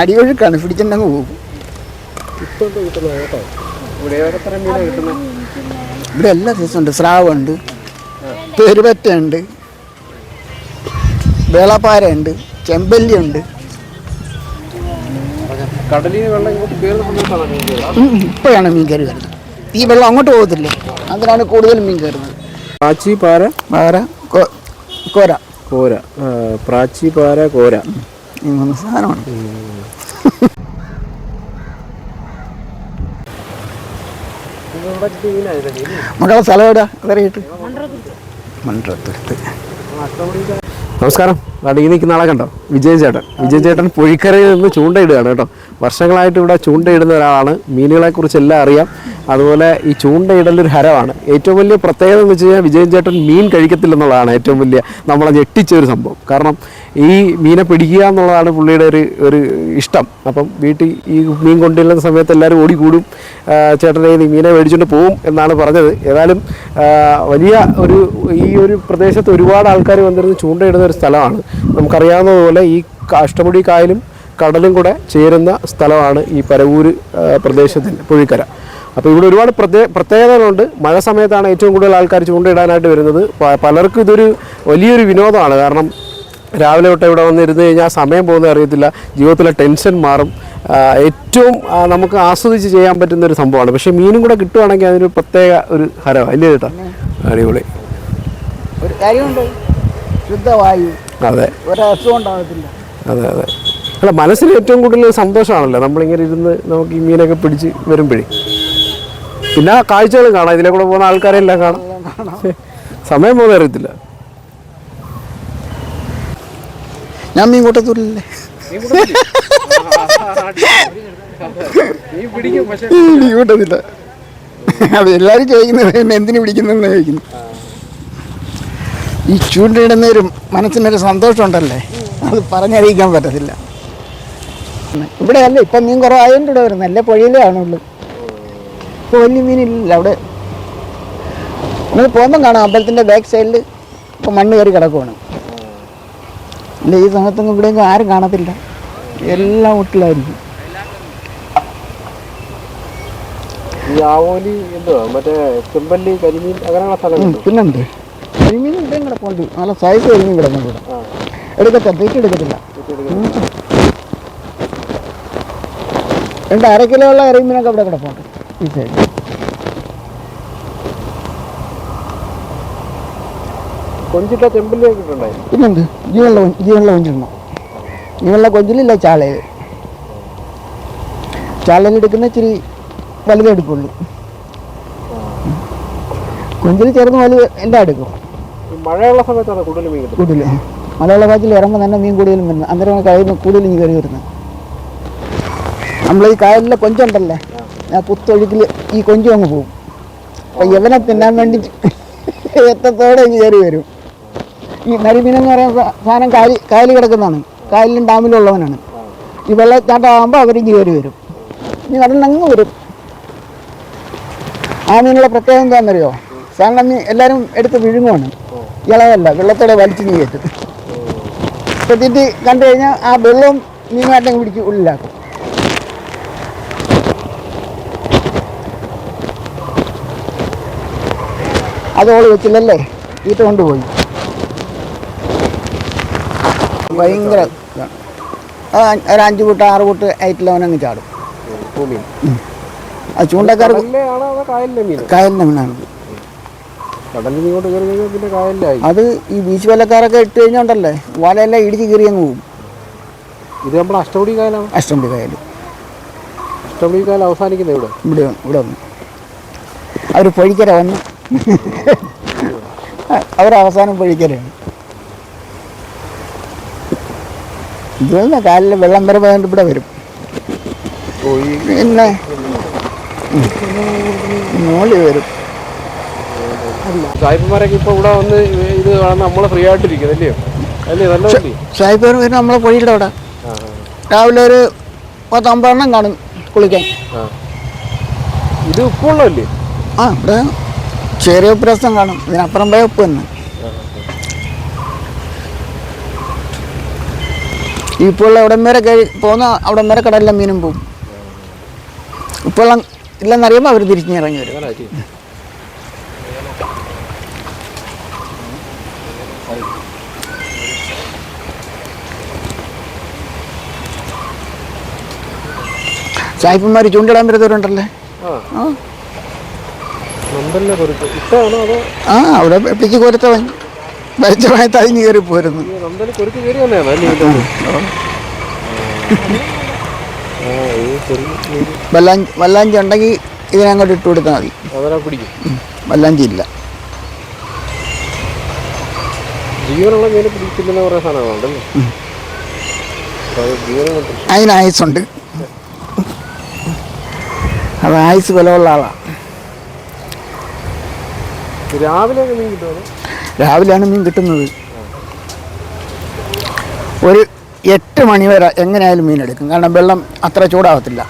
അടിയൊഴുക്കാണ് പിടിച്ചിട്ടങ്ങ് പോകും. ഇവിടെ എല്ലാ ദിവസം ഉണ്ട് എല്ലാ സൈസുണ്ട് സ്രാവുണ്ട് പെരുപറ്റുണ്ട് വേളപ്പാരയുണ്ട് ചെമ്പല്ലിയുണ്ട്. ഇപ്പോഴാണ് മീൻ കയറി വരുന്നത്. ഈ വെള്ളം അങ്ങോട്ട് പോകത്തില്ലേ. അതിനാണ് കൂടുതൽ മീൻ കയറുന്നത്. പ്രാച്ചി പാറ പാറ കോര. കോര. പ്രാച്ചി പാര കോര. ഈ മൂന്ന് സാധനമാണ്. നമ്മുടെ സ്ഥലം എവിടെയാ അറിയിട്ട് മൺട്രത്തുരുത്ത് നമസ്കാരം. ഈ നിൽക്കുന്ന ആളെ കണ്ടോ? വിജയൻ ചേട്ടൻ. വിജയൻ ചേട്ടൻ പൊഴിക്കരയിൽ നിന്ന് ചൂണ്ടയിടുകയാണ് കേട്ടോ. വർഷങ്ങളായിട്ട് ഇവിടെ ചൂണ്ടയിടുന്ന ഒരാളാണ്. മീനുകളെക്കുറിച്ച് എല്ലാം അറിയാം. അതുപോലെ ഈ ചൂണ്ടയിടലൊരു ഹരമാണ്. ഏറ്റവും വലിയ പ്രത്യേകത എന്ന് വെച്ച് കഴിഞ്ഞാൽ വിജയൻ ചേട്ടൻ മീൻ കഴിക്കത്തില്ലെന്നുള്ളതാണ് ഏറ്റവും വലിയ നമ്മളെ ഞെട്ടിച്ച ഒരു സംഭവം. കാരണം ഈ മീനെ പിടിക്കുക എന്നുള്ളതാണ് പുള്ളിയുടെ ഒരു ഒരു ഇഷ്ടം. അപ്പം വീട്ടിൽ ഈ മീൻ കൊണ്ടുവരുന്ന സമയത്ത് എല്ലാവരും ഓടിക്കൂടും. ചേട്ടനെ ഈ മീനെ മേടിച്ചുകൊണ്ട് പോവും എന്നാണ് പറഞ്ഞത്. ഏതായാലും വലിയ ഒരു ഈ ഒരു പ്രദേശത്ത് ഒരുപാട് ആൾക്കാർ വന്നിരുന്ന് ചൂണ്ടയിടുന്ന ഒരു സ്ഥലമാണ്. നമുക്കറിയാവുന്നതുപോലെ ഈ അഷ്ടമുടി കായലും കടലും കൂടെ ചേരുന്ന സ്ഥലമാണ് ഈ പരവൂര് പ്രദേശത്തിന്റെ പുഴിക്കര. അപ്പോൾ ഇവിടെ ഒരുപാട് പ്രത്യേക പ്രത്യേകതകളുണ്ട്. മഴ സമയത്താണ് ഏറ്റവും കൂടുതൽ ആൾക്കാർ ചൂണ്ടയിടാനായിട്ട് വരുന്നത്. പലർക്കും ഇതൊരു വലിയൊരു വിനോദമാണ്. കാരണം രാവിലെ തൊട്ട് ഇവിടെ വന്നിരുന്ന് കഴിഞ്ഞാൽ സമയം പോകുന്നത് അറിയത്തില്ല. ജീവിതത്തിലെ ടെൻഷൻ മാറും. ഏറ്റവും നമുക്ക് ആസ്വദിച്ച് ചെയ്യാൻ പറ്റുന്ന ഒരു സംഭവമാണ്. പക്ഷേ മീനും കൂടെ കിട്ടുവാണെങ്കിൽ അതിനൊരു പ്രത്യേക ഒരു ഹരമാണ് അല്ലേ? കേട്ടോ അടിപൊളി. ഒരു കാര്യമുണ്ട്. ശുദ്ധവായു. അതെ. അതെ അതെ. അല്ല മനസ്സിന് ഏറ്റവും കൂടുതൽ സന്തോഷമാണല്ലോ. നമ്മളിങ്ങനെ ഇരുന്ന് നമുക്ക് ഈ മീനൊക്കെ പിടിച്ച് വരുമ്പോഴേ. പിന്നെ ആ കാഴ്ചകളും കാണാം. ഇതിലെ കൂടെ പോകുന്ന ആൾക്കാരെല്ലാം കാണാം. സമയം പോകുന്ന അറിയത്തില്ല. ഞാൻ മീൻ കൂട്ടത്തൂരില്ലേ മീൻ കൂട്ടത്തില്ല. അത് എല്ലാവരും ചോദിക്കുന്നത് എന്തിനു പിടിക്കുന്നെന്ന് ചോദിക്കുന്നു ഈ ചൂണ്ടയിടുന്ന ഒരു മനസ്സിനൊരു സന്തോഷമുണ്ടല്ലേ? അത് പറഞ്ഞറിയിക്കാൻ പറ്റത്തില്ല. ഇവിടെ അല്ല ഇപ്പം മീൻ കുറവായതുകൊണ്ട് ഇവിടെ വരുന്നത്. അല്ലേ പുഴയിലേ ആണുള്ളൂ. ഇപ്പോൾ വലിയ മീനില്ല അവിടെ. നമ്മൾ പോകുമ്പം കാണാം അമ്പലത്തിന്റെ ബാക്ക് സൈഡിൽ ഇപ്പോൾ മണ്ണ് കയറി കിടക്കുവാണ്. അല്ല ഈ സമയത്തൊന്നും ഇവിടെയൊന്നും ആരും കാണത്തില്ല. എല്ലാം വീട്ടിലായിരിക്കും. ഈ ആവോലി എന്തുവാ? മറ്റേ ചെമ്പല്ലി കരിമീൻ അങ്ങനെയുള്ള കരിമീൻ ഇവിടെയും കിടപ്പുണ്ട് നല്ല സൈസ് കരിമീൻ കിടപ്പുണ്ട് ഇവിടെ എടുക്കട്ടെ തീറ്റ എടുക്കത്തില്ല. രണ്ട് അര ഉള്ള കരിമീനൊക്കെ ഇവിടെ കിടപ്പുണ്ട് ഈ സൈഡ് കൊഞ്ചിട്ട ജീവനുള്ള കൊഞ്ചിലില്ല ചാളയിൽ എടുക്കുന്ന ഇച്ചിരി വലുതെടുക്കുള്ളൂ കൊഞ്ചിൽ ചേർന്ന് വലുത് എന്താ എടുക്കും മഴയുള്ള സമയത്താണ് കൂടുതൽ മീൻ കൂടുതൽ. മലയാള കാറ്റിൽ ഇറങ്ങുമ്പോൾ തന്നെ മീൻ കൂടുതലും വരുന്നത്. അന്നേരം കഴിയുമ്പോൾ കൂടുതൽ മീൻ കയറി വരുന്നത്. നമ്മൾ ഈ കായലിലെ കൊഞ്ചുണ്ടല്ലേ? ഞാൻ പുത്തൊഴുക്കിൽ ഈ കൊഞ്ചു അങ്ങ് പോകും. അപ്പം ഇവനെ തിന്നാൻ വേണ്ടി എത്തത്തോടെ ഇങ്ങ് കയറി വരും. ഈ നരിമീനെന്ന് പറയുന്ന സാധനം കായൽ കായലിൽ കിടക്കുന്നതാണ്. കായലിലും ഡാമിലും ഉള്ളവനാണ്. ഈ വെള്ളച്ചാട്ടമാകുമ്പോൾ അവരിഞ്ഞ് കയറി വരും. ഇനി കടലിൽ അങ്ങ് വരും. ആ മീനുള്ള പ്രത്യേകം എന്താണെന്നറിയോ? മീൻ എല്ലാവരും എടുത്ത് വിഴുങ്ങുവാണ്. ഇളവല്ല വെള്ളത്തോടെ വലിച്ചു നീ കയറ്റും ഇപ്പം തീറ്റി കണ്ടു കഴിഞ്ഞാൽ ആ വെള്ളവും മീനുമായിട്ട് പിടിച്ച് ഉള്ളിലാക്കും. അതോൾ വെച്ചില്ലല്ലേ? തീറ്റ കൊണ്ടുപോയി. ഭയങ്കര ഒരു അഞ്ച് കൂട്ട് ആറ് കൂട്ട് ആയിട്ടില്ല അവനങ്ങ് ചാടും. ഭൂമിയിൽ ചൂണ്ടക്കാർ കായലിലെ മീനാണ്. കടലിൽ ഇങ്ങോട്ട് കയറി കഴിഞ്ഞാൽ പിന്നെ കായലിലായി. അത് ഈ ബീച്ച് വലക്കാരൊക്കെ ഇട്ട് കഴിഞ്ഞാൽ ഉണ്ടല്ലേ? വലയെല്ലാം ഇടിച്ച് കീറി അങ്ങ് പോകും. ഇത് നമ്മൾ അഷ്ടമുടി കായലാണ്. അഷ്ടമുടി കായൽ അഷ്ടമുടി കായൽ അവസാനിക്കുന്നത് ഇവിടെ ഇവിടെ വന്ന് ഇവിടെ വന്നു. അവർ പൊഴിക്കര വന്നു. അവർ അവസാനം പൊഴിക്കരയാണ്. ഇത് തന്നെ കാലിൽ വെള്ളം വരെ പോയിട്ട് ഇവിടെ വരും. പിന്നെ മോളി വരും. സായിപ്പന്മാരൊക്കെ ഇപ്പോൾ ഇവിടെ വന്ന് ഇത് നമ്മൾ ഫ്രീ ആയിട്ടിരിക്കുന്നത് അല്ലയോ അല്ലേ? നല്ല സായിപ്പന്മാർ വരുന്ന വരും നമ്മളെ പൊഴിയുടെ അവിടെ. രാവിലെ ഒരു പത്തമ്പതെണ്ണം കാണും കുളിക്കാൻ. ഇത് ഉപ്പുള്ളല്ലേ ആ ഇവിടെ ചെറിയ ഉപ്പ് കാണും. ഇതിനപ്പുറം പോയ ഉപ്പ് തന്നെ. ഇപ്പോൾ അവിടം വരെ കഴി പോകുന്ന അവിടം വരെ കടലിലെ മീനും പോകും ഇപ്പോൾ ഇല്ലെന്നറിയുമ്പോൾ അവർ തിരിഞ്ഞിറങ്ങി വരും അങ്ങനെ ആക്കി. സായിപ്പന്മാർ ചൂണ്ടിടാൻ വരുന്നവരുണ്ടല്ലേ? ആ. അവിടെ പിടിച്ച് കോരത്തവൻ. വലിച്ചവനെ അതിന് കയറി പോരുന്നു. വല്ലാഞ്ചി ഉണ്ടെങ്കിൽ ഇതിനങ്ങോട്ട് ഇട്ട് കൊടുത്താൽ മതി. വല്ലാഞ്ചി ഇല്ല ജീവനുള്ള മീനെ പിടിക്കുന്ന കുറേ സാധനങ്ങളുണ്ടല്ലേ ജീവനുള്ള അതിന് ആയുസുണ്ട് അത് ആയുസ് ബലമുള്ള ആളാണ് രാവിലെ മീൻ കിട്ടുന്നത് രാവിലെയാണ് മീൻ കിട്ടുന്നത്. ഒരു എട്ട് മണി വരെ എങ്ങനെയായാലും മീൻ എടുക്കും. കാരണം വെള്ളം അത്ര ചൂടാവത്തില്ല.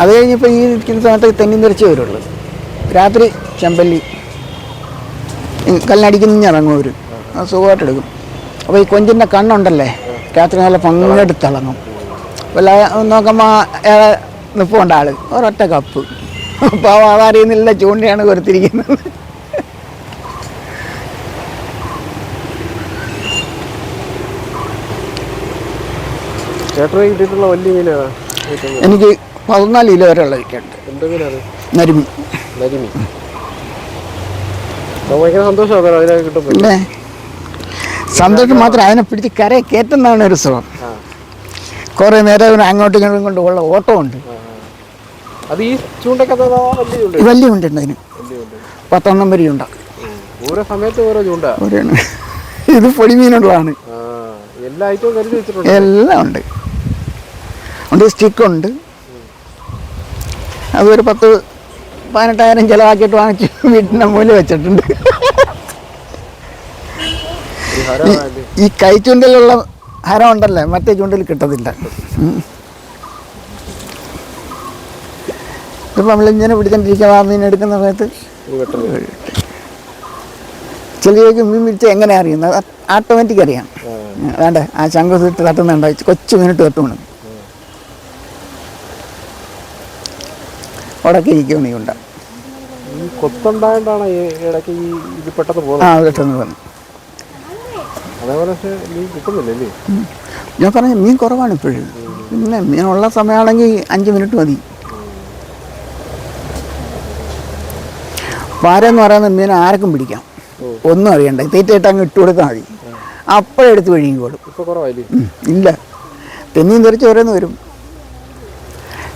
അത് കഴിഞ്ഞപ്പോൾ ഈ ഇരിക്കുന്ന സമയത്ത് തെന്നി നിറച്ചേ വരുള്ളൂ. രാത്രി ചെമ്പല്ലി കല്ലടിക്കുന്ന ഇറങ്ങും അവർ സുഖമായിട്ട് എടുക്കും. അപ്പോൾ ഈ കൊഞ്ചിന്റെ കണ്ണുണ്ടല്ലേ? രാത്രി നല്ല പങ്കെടുത്ത് തിളങ്ങും. വല്ല നോക്കുമ്പോൾ നിൽപ്പുണ്ട് ആൾ ഒരൊറ്റ കപ്പ്. അപ്പോൾ അതറിയുന്നില്ല ചൂണ്ടയാണ് കൊടുത്തിരിക്കുന്നത് കിട്ടിയിട്ടുള്ള വലിയ മീനാണ് എനിക്ക് പതിനാല് കിലോ വരെ ഉള്ള വിൽക്കുന്നുണ്ട് നരുമി നരിമീൻ അപ്പോൾ ഭയങ്കര സന്തോഷമാണ് അതിനൊക്കെ കിട്ടുമ്പോൾ പിന്നെ സന്തോഷം മാത്രം അതിനെ പിടിച്ച് കരയെ കയറ്റുന്നതാണ് ഒരു സുഖം. കുറെ നേരം അങ്ങോട്ടും ഇങ്ങോട്ടും കൊണ്ട് ഉള്ള ഓട്ടമുണ്ട്. വലിയ ചൂണ്ട? വലിയ ഉണ്ട് അതിന്. വലിയ വരി പത്തൊന്നും വരെയുണ്ട ഓരോ സമയത്ത് ഓരോ ചൂണ്ട. ഒരെണ്ണം ഇത് പൊടിമീനുള്ളതാണ്. കരുതി വെച്ചിട്ടുണ്ട്. എല്ലാം ഉണ്ട്. ഉണ്ട് സ്റ്റിക്കുണ്ട് അതൊരു പത്ത് പതിനെട്ടായിരം ചിലവാക്കിയിട്ട് വാങ്ങിച്ച് വീട്ടിന്റെ മൂല വെച്ചിട്ടുണ്ട്. ഈ കൈ ചൂണ്ടലുള്ള ഹരം ഉണ്ടല്ലേ? മറ്റേ ചൂണ്ടിൽ കിട്ടത്തില്ല. ഇപ്പം നമ്മളിങ്ങനെ പിടിച്ചോണ്ടിരിക്കുക മീൻ എടുക്കുന്ന സമയത്ത്. ചെളിയേക്ക് മീൻ പിടിച്ച് എങ്ങനെ അറിയുന്നത്? ഓട്ടോമാറ്റിക് അറിയാം. വേണ്ടേ? ആ ശംഖു തട്ടുന്നുണ്ടോ തട്ടുന്നുണ്ട്? കൊച്ചു മീനിട്ട് തട്ടുമാണ് ഉടക്കി നീ ഉണ്ട് ഈ കൊത്തുണ്ടായോണ്ടാണ് ഈ ഇടയ്ക്ക് ഈ ഇത് പെട്ടെന്ന് ആ പോകുന്നത് പെട്ടെന്ന് വന്നു. അതേപോലെ പക്ഷേ നീ കിട്ടുന്നില്ലല്ലേ ഞാൻ പറഞ്ഞ മീൻ കുറവാണ് ഇപ്പോഴും. പിന്നെ മീനുള്ള സമയമാണെങ്കിൽ അഞ്ച് മിനിറ്റ് മതി. പാരെന്ന് പറയുന്ന മീൻ ആർക്കും പിടിക്കാം. ഒന്നും അറിയണ്ട. തീറ്റയിട്ട് അങ്ങ് ഇട്ട് കൊടുത്താൽ മതി. അപ്പോഴെടുത്ത് കുറവായില്ലേ? ഇല്ല. തെന്നിയും തെറിച്ച് ഓരോന്ന് വരും.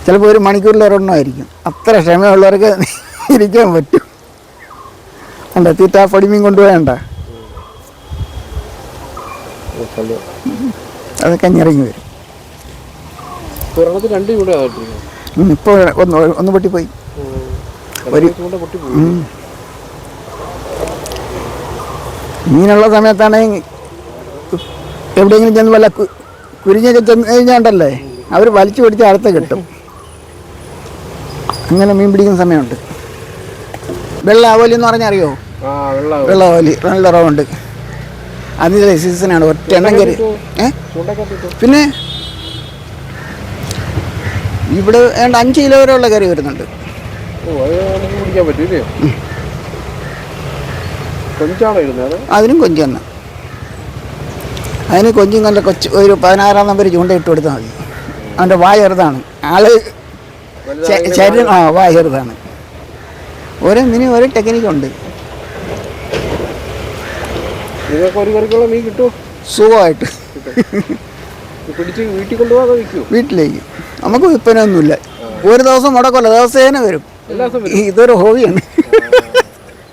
ചിലപ്പോൾ ഒരു മണിക്കൂറിൽ ഒരെണ്ണമായിരിക്കും അത്ര ക്ഷമയുള്ളവർക്ക് ഇരിക്കാൻ പറ്റും. അല്ല തീറ്റ പൊടിമീൻ കൊണ്ടുപോയണ്ട. അതൊക്കെ ഞെറങ്ങി വരും. ഇപ്പോൾ ഒന്ന് ഒന്ന് പൊട്ടിപ്പോയി. ഒരു-. മീനുള്ള സമയത്താണെങ്കിൽ എവിടെയെങ്കിലും ചെന്ന് വല്ല കുരിഞ്ഞൊക്കെ ചെന്ന് കഴിഞ്ഞാണ്ടല്ലേ? അവർ വലിച്ചു പിടിച്ച് അടുത്ത് കിട്ടും. അങ്ങനെ മീൻ പിടിക്കുന്ന സമയമുണ്ട്. വെള്ള എന്ന് പറഞ്ഞാൽ അറിയോ? വെള്ളം ആവോലി നല്ല റവുണ്ട് അതിന്റെ സീസണാണ് ഒറ്റ എണ്ണം കയറി. ഏ? പിന്നെ ഇവിടെ ഏതാണ്ട് അഞ്ച് കിലോ വരെയുള്ള കറി വരുന്നുണ്ട്. അതിനും കൊഞ്ച് തന്നെ. അതിന് കൊഞ്ചും കണ്ട കൊച്ചു ഒരു പതിനാറാം നമ്പർ ചൂണ്ട ഇട്ട് കൊടുത്താൽ മതി. അവന്റെ വായ ചെറുതാണ്. ആൾ ശരീരം ആ വായ ചെറുതാണ്. ഓരോ മീനും ഓരോ ടെക്നിക്കുണ്ട് നിങ്ങൾക്ക് ഒരു കറിക്കുള്ള മീൻ കിട്ടുമോ സുഖമായിട്ട്. ഇത് പിടിച്ച് വീട്ടിൽ കൊണ്ടുപോകാതെ വിൽക്കുമോ വീട്ടിലേക്ക്. നമുക്ക് വിൽപ്പനയൊന്നുമില്ല. ഒരു ദിവസം മുടക്കമല്ല ദിവസേന വരും. ഇതൊരു ഹോബിയാണ്.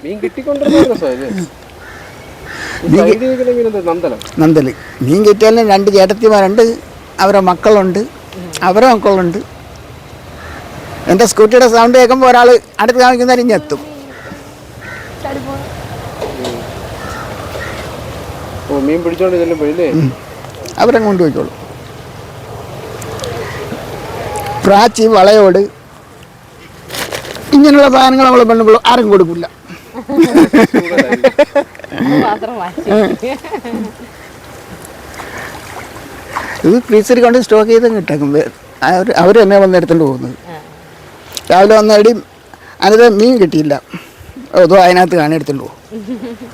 മീൻ നന്ദൽ മീൻ കിട്ടിയാലും രണ്ട് ചേട്ടത്തിമാരുണ്ട്. അവരുടെ മക്കളുണ്ട്. അവരുടെ മക്കളുണ്ട്. എന്റെ സ്കൂട്ടിയുടെ സൗണ്ട് കേൾക്കുമ്പോൾ ഒരാൾ അടുത്ത് കാണിക്കുന്ന ഞെത്തും ഓ മീൻ പിടിച്ചോണ്ട് ചെല്ലുമ്പോഴല്ലേ അവരെ കൊണ്ടുപോയിക്കോളും പ്രാച്ചി വളയോട് ഇങ്ങനെയുള്ള സാധനങ്ങൾ നമ്മൾ പെണ്ണുമ്പോൾ ആരും കൊടുക്കില്ല ഇത് ഫ്രീസറിൽ കൊണ്ട് സ്റ്റോക്ക് ചെയ്ത് കിട്ടും അവർ അവർ തന്നെ വന്ന് എടുത്തുകൊണ്ട് പോകുന്നത്. രാവിലെ വന്നാടി അതിന് മീൻ കിട്ടിയില്ല. അതോ അതിനകത്ത് കാണി എടുത്തുകൊണ്ട് പോകും